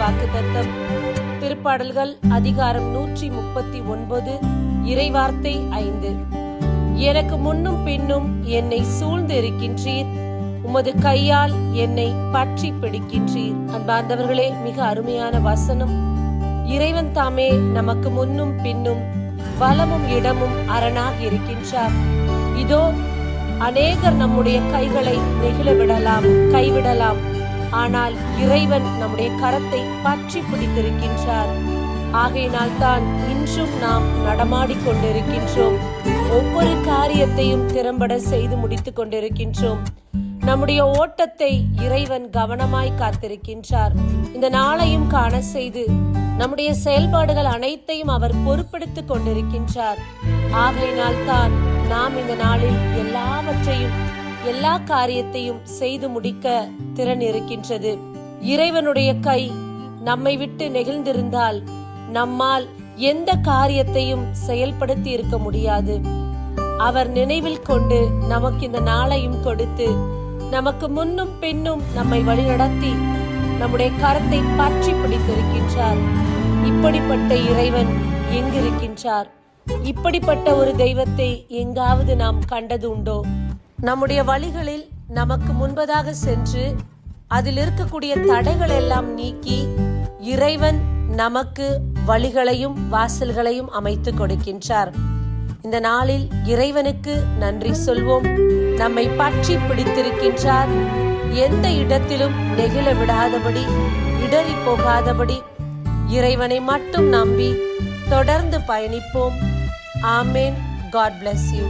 வாக்குத்தத்தம். திருப்பாடல்கள் அதிகாரம் நூற்றி முப்பத்தி ஒன்பது இறைவார்த்தை ஐந்து. எனக்கு முன்னும் பின்னும் என்னை சூழ்ந்து இருக்கின்றீர் உமது கையால் என்னை பற்றி பிடிக்கின்றீர். அன்பார்ந்தவர்களே மிக அருமையான வசனம். இறைவன் தாமே நமக்கு முன்னும் பின்னும் வலமும் இடமும் அரணாக இருக்கின்றார். இதோ அநேகர் நம்முடைய கைகளை நெகிழ விடலாம் கைவிடலாம். ஆனால் இறைவன் நம்முடைய கரத்தை பற்றி பிடித்திருக்கின்றார். ஆகையினால் தான் இன்றும் நாம் நடமாடிக் கொண்டிருக்கின்றோம். ஒவ்வொரு காரியத்தையும் திறம்பட செய்து முடித்துக் கொண்டிருக்கின்றோம். நம்முடைய ஓட்டத்தை இறைவன் கவனமாய் காத்திருக்கின்றார். இந்த நாளையும் காண செய்து நம்முடைய செயல்பாடுகள் அனைத்தையும் அவர் பொறுப்படுத்திக் கொண்டிருக்கின்றார். ஆகையினால் தான் நாம் இந்த நாளில் எல்லாவற்றையும் எல்லா காரியத்தையும் செய்து முடிக்க திறன் இருக்கின்றது. இறைவனுடைய கை நம்மை விட்டு நெகிழ்ந்திருந்தால் நம்மால் எந்த காரியத்தையும் செயல்படுத்தி இருக்க முடியாது. அவர் நினைவில் கொண்டு நமக்கு இந்த நாளையும் கொடுத்து நமக்கு முன்னும் பின்னும் நம்மை வழிநடத்தி நம்முடைய கரத்தை பற்றி பிடித்திருக்கின்றார். இப்படிப்பட்ட இறைவன் எங்கிருக்கின்றார்? இப்படிப்பட்ட ஒரு தெய்வத்தை எங்காவது நாம் கண்டது உண்டோ? நம்முடைய வழிகளில் நமக்கு முன்பதாக சென்று அதில் இருக்கக்கூடிய தடைகள் எல்லாம் நீக்கி இறைவன் நமக்கு வழிகளையும் வாசல்களையும் அமைத்து கொடுக்கின்றார். இந்த நாளில் இறைவனுக்கு நன்றி சொல்வோம். நம்மை பற்றி பிடித்திருக்கின்றார். எந்த இடத்திலும் நெகிழ விடாதபடி இடறி போகாதபடி இறைவனை மட்டும் நம்பி தொடர்ந்து பயணிப்போம். ஆமேன். God bless you